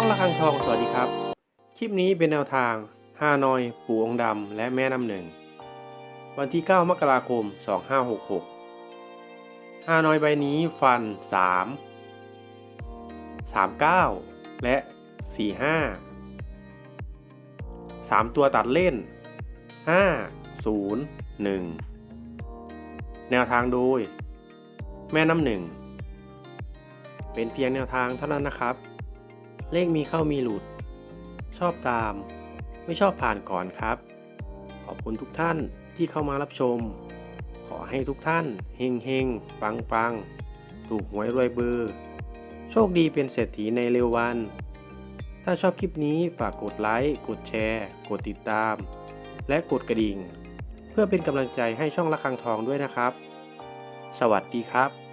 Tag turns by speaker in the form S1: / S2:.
S1: ช่องระฆังทองสวัสดีครับ คลิปนี้เป็นแนวทางฮานอย ปู่องดำและแม่น้ำหนึ่ง วันที่ 9 มกราคม 2566ฮานอยใบนี้ฟัน 3 39 และ 45 3 ตัวตัดเล่น 5 0 1 แนวทางโดย แม่น้ำหนึ่ง เป็นเพียงแนวทางเท่านั้นนะครับ เลขมีเข้ามีหลุด ชอบตาม ไม่ชอบผ่านก่อนครับ ขอบคุณทุกท่านที่เข้ามารับชม ขอให้ทุกท่านเฮงเฮงปังปังถูกหวยรวยเบอร์ โชคดีเป็นเศรษฐีในเร็ววัน ถ้าชอบคลิปนี้ฝากกดไลค์กดแชร์ กดติดตาม และกดกระดิ่ง เพื่อเป็นกำลังใจให้ช่องระฆังทองด้วยนะครับ สวัสดีครับ